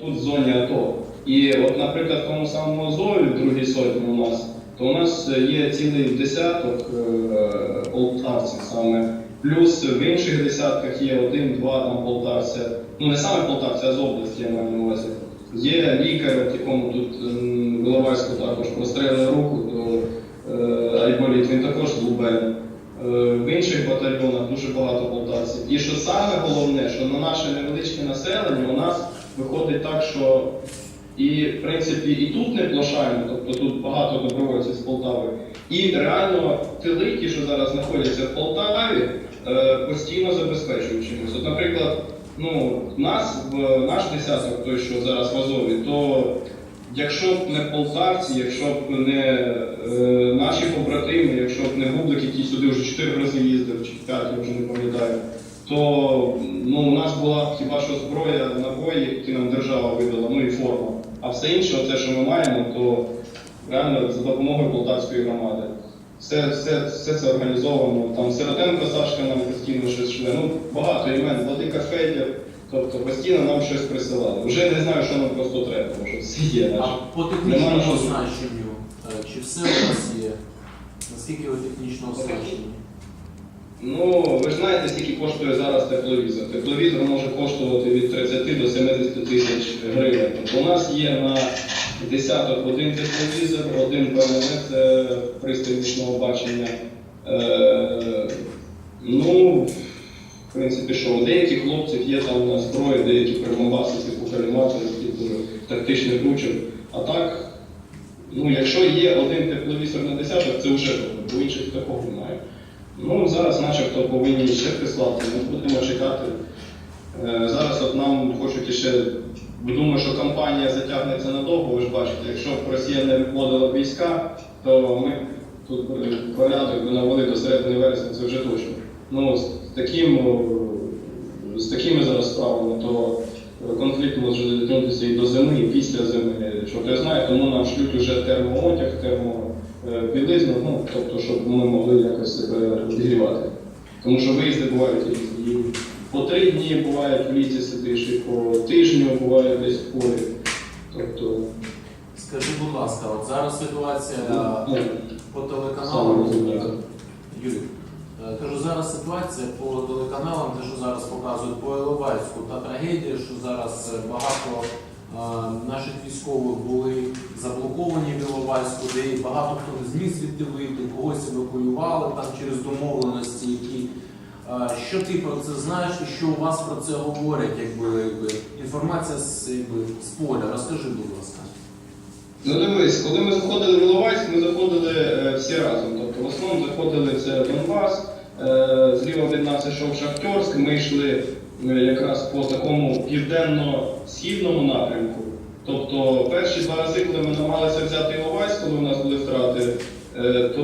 тут в зоні АТО. І от, наприклад, в тому самому Азові, в другій сотні у нас, то у нас є цілий десяток е, полтавців саме. Плюс в інших десятках є один-два там полтавця. Ну не саме полтавця, а з області я маю на увазі. Є лікар, якому тут м, також прострелили руку, то е, Айболіт, він також з Лубен. Е, В інших батальйонах дуже багато полтавців. І що саме головне, що на наше невеличке населення у нас виходить так, що і в принципі і тут не плашаємо, тобто тут багато добровольців з Полтави. І реально тили, ті, що зараз знаходяться в Полтаві, е, постійно забезпечують чимось. От, наприклад, ну, нас в наш десяток, той, що зараз в Азові, то якщо б не полтавці, якщо б не е, наші побратими, якщо б не Бублик, який сюди вже чотири рази їздив, чи п'ять, я вже не пам'ятаю, то ну, у нас була хіба що зброя, набої, які нам держава видала, ну і форма. А все інше, те, що ми маємо, то реально за допомогою полтавської громади. Все, все, все це організовано. Там Сиротенко Сашка нам постійно щось шле. Ну, багато імен, Владика Федір. Тобто постійно нам щось присилали. Вже не знаю, що нам просто треба, тому що все є. А по технічному оснащенню, е, чи все у вас є? Наскільки ви технічно оснащені? Ну, ви ж знаєте, скільки коштує зараз тепловізор. Тепловізор може коштувати від 30 до 70 тисяч гривень. Тобто у нас є на десяток один тепловізор, один ПМВ, це пристрій бачення. Е, ну, в принципі, що у деяких хлопців є там на зброї, деякі пермобаси, типу каліматори, дуже тактичних ручок. А так, ну, якщо є один тепловізор на десяток, це вже добре, бо інших такого немає. Ну, зараз начебто повинні ще прислати, ми будемо чекати. Е, Зараз от нам хочуть іще, думаю, що кампанія затягнеться надовго, ви ж бачите, якщо б Росія не вводила війська, то ми тут е, порядок навели до середини вересня, це вже точно. Ну, з таким, е, з такими зараз справами, то конфлікт може дотягнутися і до зими, і після зими. Чого я знаю, тому нам шлють уже термоодяг, термобілизну, ну, тобто, щоб ми могли якось себе обігрівати. Тому що виїзди бувають різні. По три дні бувають в літі сидиш, і по тижню буває десь в полі. Тобто, Скажи, будь ласка, от зараз ситуація ну, по саме телеканалам. Юрій, е, кажу, зараз ситуація по телеканалам, те, що зараз показують по Іловайську, та трагедія, що зараз е, багато е, наших військових були заблоковані в де багато хто не зміг звідти вийти, когось евакуювали там через домовленості, які. Е, Що ти про це знаєш і що у вас про це говорять, якби, якби інформація з, якби, з поля? Розкажи, будь ласка. Ну дивись, коли ми заходили в Іловайськ, ми заходили е, всі разом. Тобто в основному заходили це Донбас, е, зліва від нас йшов Шахтерськ, ми йшли е, якраз по такому південно-східному напрямку. Тобто перші два рази, коли ми намагалися взяти Іловайськ, коли у нас були втрати, е, то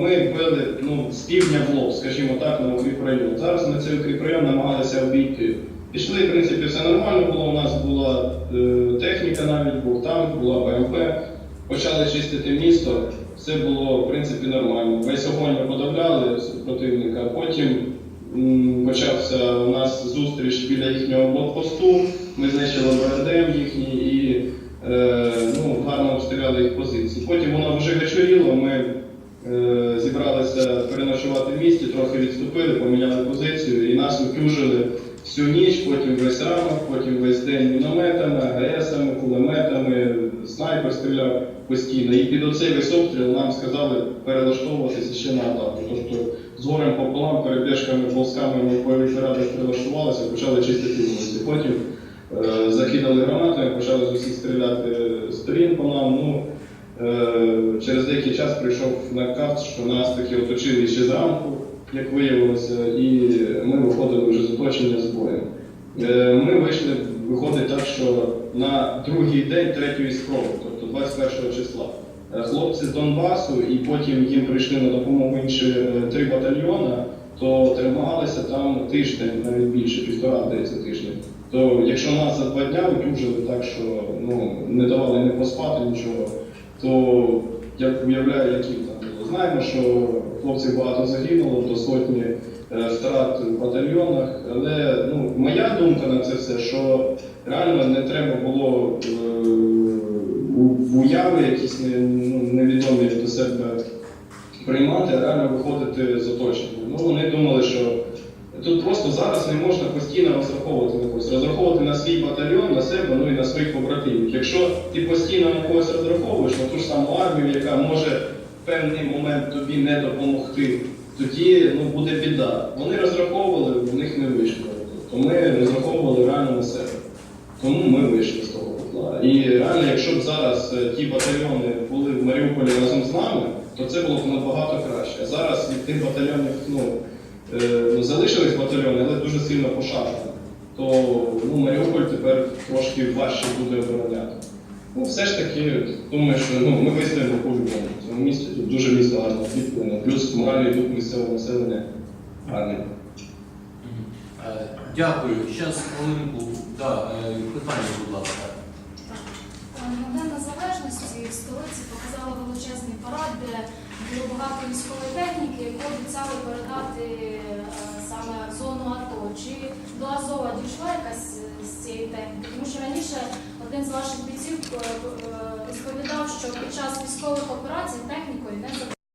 ми били ну, з півдня в лоб, скажімо так, на укріпрайон. Зараз ми цей укріпрайон намагалися обійти. Пішли, в принципі, все нормально було. У нас була е, техніка навіть, був танк, була БМП. Почали чистити місто. Все було, в принципі, нормально. Весь огонь подавляли противника. Потім почався у нас зустріч біля їхнього блокпосту. Ми знищили БРДМ їхній і е, ну, гарно обстріляли їх позиції. Потім воно вже вечоріло. Ми е, зібралися переночувати в місті, трохи відступили, поміняли позицію і нас утюжили всю ніч, весь потім весь день мінометами, АГСами, кулеметами, снайпер стріляв постійно. І під оцей весь обстріл нам сказали перелаштовуватися ще на атаку. Тобто з горем пополам, перебіжками, ползками ми по електрорадах прилаштувалися, почали чистити вулиці. Потім е, закидали гранатами, почали з усіх стріляти сторін по нам. Ну, Е, Через деякий час прийшов наказ, що нас таки оточили ще зранку, як виявилося, і ми виходили вже з оточення з боєм. Е, Ми вийшли, виходить так, що на другий день третьої спроби, тобто 21 числа. Е, Хлопці з Донбасу, і потім їм прийшли на допомогу інші е, три батальйони, то трималися там тиждень, навіть більше, півтора здається тиждень. То якщо нас за два дня утюжили так, що ну, не давали не поспати нічого, то я уявляю, які там. Знаємо, що хлопців багато загинуло, до сотні втрат в батальйонах. Але ну, моя думка на це все, що реально не треба було е, в уяви якісь ну, невідомі до себе приймати, а реально виходити з оточення. Ну, вони думали, що тут просто зараз не можна постійно розраховувати на когось. Розраховувати на свій батальйон, на себе, ну і на своїх побратимів. Якщо ти постійно на когось розраховуєш, на ту ж саму армію, яка може в певний момент тобі не допомогти, тоді ну, буде біда. Вони розраховували, в них не вийшло. Тобто ми розраховували реально на себе. Тому ми вийшли з того котла. І реально, якщо б зараз е, ті батальйони були в Маріуполі разом з нами, то це було б набагато краще. А зараз від тих батальйонів ну, е, ну, залишились батальйони, але дуже сильно пошарпані. То ну, Маріуполь тепер трошки важче буде обороняти. Ну, все ж таки, думаю, що ну, ми вистоїмо по-любому. В цьому місті тут дуже місто гарно підтримано. Плюс моральний дух місцевого населення гарний. Е, Дякую. Зараз хвилинку. Да, е, питання, будь ласка. День Незалежності в столиці показали величезний парад, де було багато військової техніки, яку обіцяли передати е, саме в зону АТО. Чи до Азова дійшла якась е, з цієї техніки? Тому що раніше один з ваших бійців е, е, розповідав, що під час військових операцій технікою не